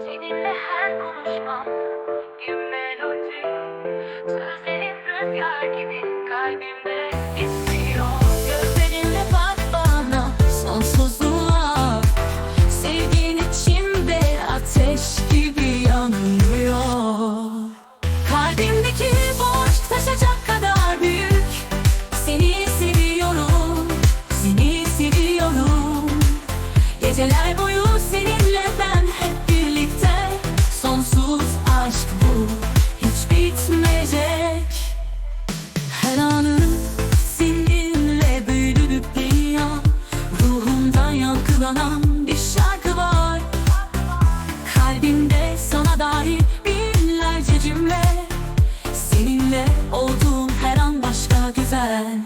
Seninle her konuşmam bir melodi. Sözlerin rüzgar gibi kalbimde Kalbimde sana dair binlerce cümle. Seninle olduğum her an başka güzel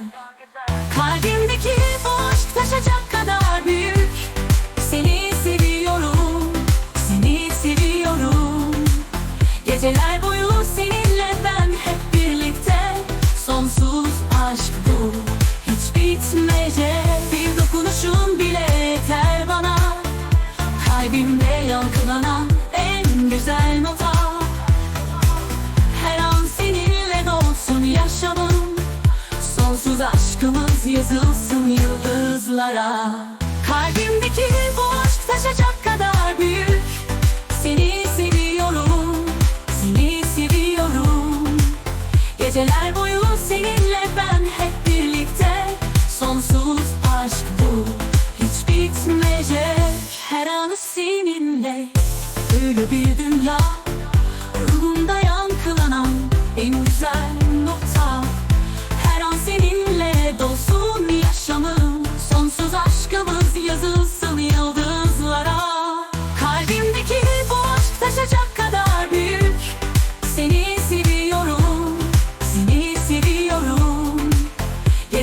Kalbimdeki bu aşk taşacak kadar büyük. Seni seviyorum, seni seviyorum. Geceler Sonsuz aşkımız yazılsın yıldızlara. Kalbimdeki bu aşk taşacak kadar büyük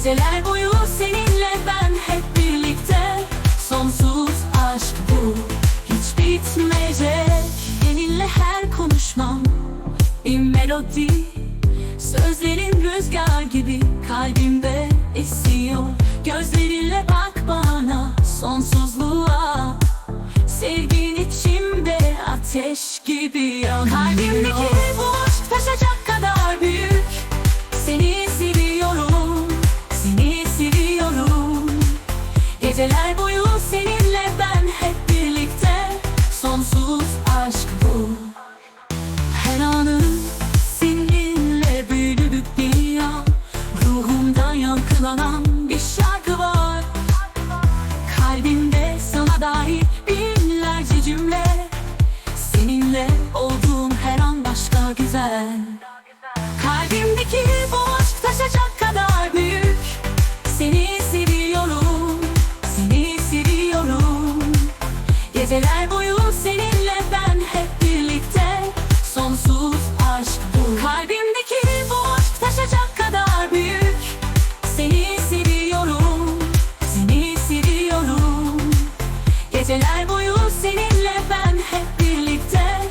Geceler boyu seninle ben hep birlikte. Sonsuz aşk bu hiç bitmeyecek. Seninle her konuşmam bir melodi. Sözlerin rüzgar gibi kalbimde esiyor. Gözlerinle bak bana sonsuzluğa. Sevgin içimde ateş gibi yanıyor Kalbimdeki aşk bu. Her anım seninle büyülü dünya. Ruhumdan yankılanan bir şarkı var. Kalbimde sana dair Seni seviyorum, seni seviyorum. Geceler boyu seninle ben hep birlikte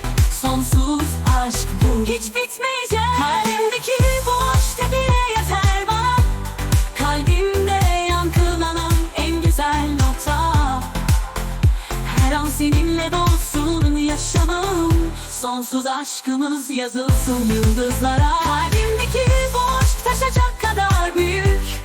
Sonsuz aşk bu hiç bitmeyecek. Kalbimdeki bu aşk tepeye yeter bana Kalbimde yankılanan en güzel nokta. Her an seninle dolsun yaşamım Sonsuz aşkımız yazılsın yıldızlara. Kalbimdeki bu aşk taşacak kadar büyük